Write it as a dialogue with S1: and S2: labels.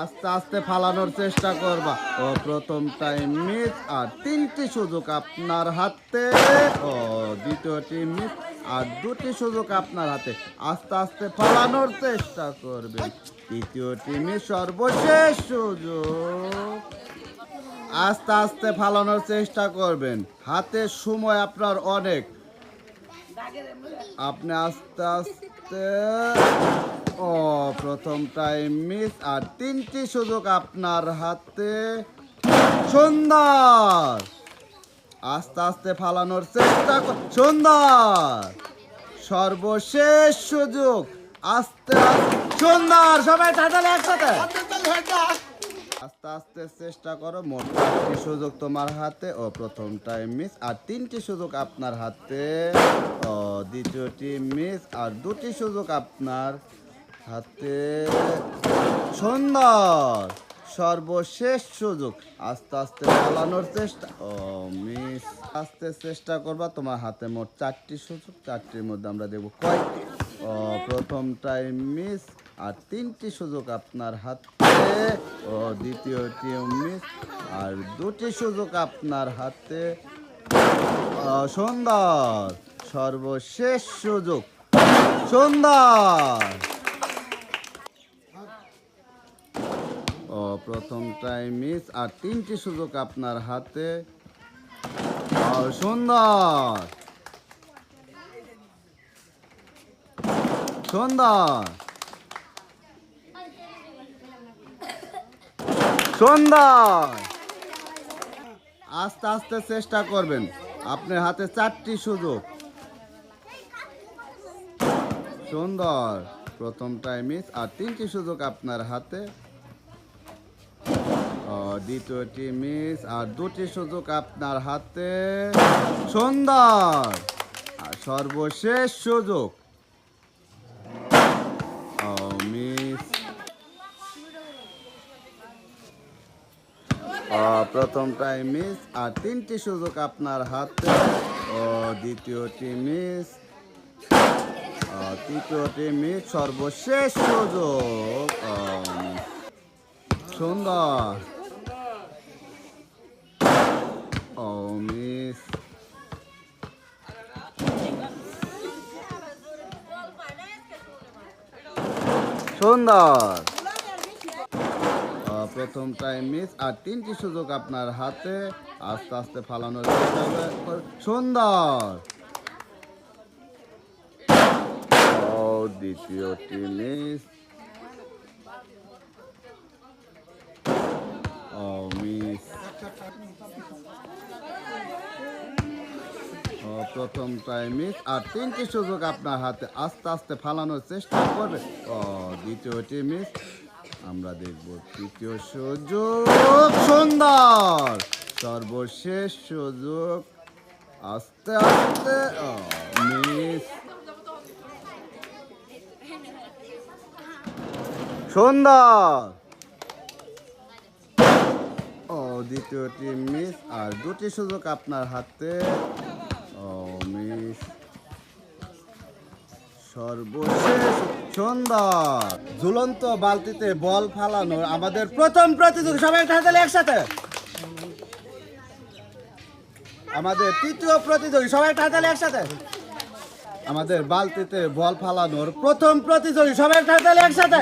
S1: আস্তে আস্তে ফালানোর চেষ্টা করবা। ও, প্রথম টাইম মিস আর তিনটি সুযোগ আপনার হাতে। ও, দ্বিতীয়টি মিস আর দুটি সুযোগ আপনার হাতে। আস্তে আস্তে ফালানোর চেষ্টা করবেন। তৃতীয়টি মিস সর্বশেষ সুযোগ। আস্তে আস্তে ফালানোর চেষ্টা করবেন। হাতে সময় আপনার অনেক। আপনি আস্তে আস্তে ও, প্রথম টাইম মিস আর তিনটি সুযোগ আপনার হাতে। সুন্দর! আস্তে আস্তে ফালানোর চেষ্টা সুন্দর! সর্বশেষ সুযোগ, আস্তে সুন্দর! সবাই তাহলে একসাথে। আস্তে আস্তে চেষ্টা করো, মোট সুযোগ তোমার হাতে। ও, প্রথম টাইম মিস আর তিনটি সুযোগ আপনার হাতে। ও, দ্বিতীয়টি মিস আর দুটি সুযোগ আপনার হাতে সুন্দর। সর্বশেষ সুযোগ। আস্তে আস্তে চালানোর চেষ্টা। ও, মিস। আস্তে চেষ্টা করবা, তোমার হাতে মোট চারটি সুযোগ। চারটির মধ্যে আমরা দেখব কয়টি? ও, প্রথম টাইম মিস আর তিনটি সুযোগ আপনার হাতে। ও, দ্বিতীয়টি মিস আর দুটি সুযোগ আপনার হাতে। সুন্দর। সর্বশেষ সুযোগ। সুন্দর। ও প্রথম টাইম মিস আর তিনটি সুযোগ আপনার হাতে। সুন্দর। সুন্দর। সুন্দর। আস্তে আস্তে চেষ্টা করবেন। আপনার হাতে চারটি সুযোগ। সুন্দর। প্রথম টাইম মিস আর তিনটি সুযোগ আপনার হাতে। দ্বিতীয়টি মিস আর দুটি সুযোগ আপনার হাতে। সুন্দর। আর সর্বশেষ সুযোগ। মিস। ও, প্রথম টাইম মিস আর তিনটি সুযোগ আপনার হাতে। ও দ্বিতীয়টি মিস। তৃতীয়টি মিস সর্বশেষ সুযোগ। সুন্দর ও মিস সুন্দর। প্রথম টাইম মিস আর তিনটি সুযোগ আপনার হাতে। আস্তে আস্তে ফালানোর সুন্দর। দ্বিতীয়টি মিস প্রথম টাইম আর তিনটি সুযোগ আপনার হাতে আস্তে আস্তে ফালানোর চেষ্টা করবে। ও, দ্বিতীয়টি মিস আমরা দেখব তৃতীয় সুযোগ সুন্দর। সর্বশেষ সুযোগ আস্তে আস্তে মিস সুন্দর। ও, দ্বিতীয়টি মিস আর দুটি সুযোগ আপনার হাতে সর্বশেষ সুন্দর ঝুলন্ত বালতিতে বল ফালানোর আমাদের প্রথম প্রতিযোগী। সবাই একটা একসাথে। আমাদের তৃতীয় প্রতিযোগী। সবাই একটা একসাথে। আমাদের বালতিতে বল ফালানোর প্রথম প্রতিযোগী। সবাই একটা একসাথে।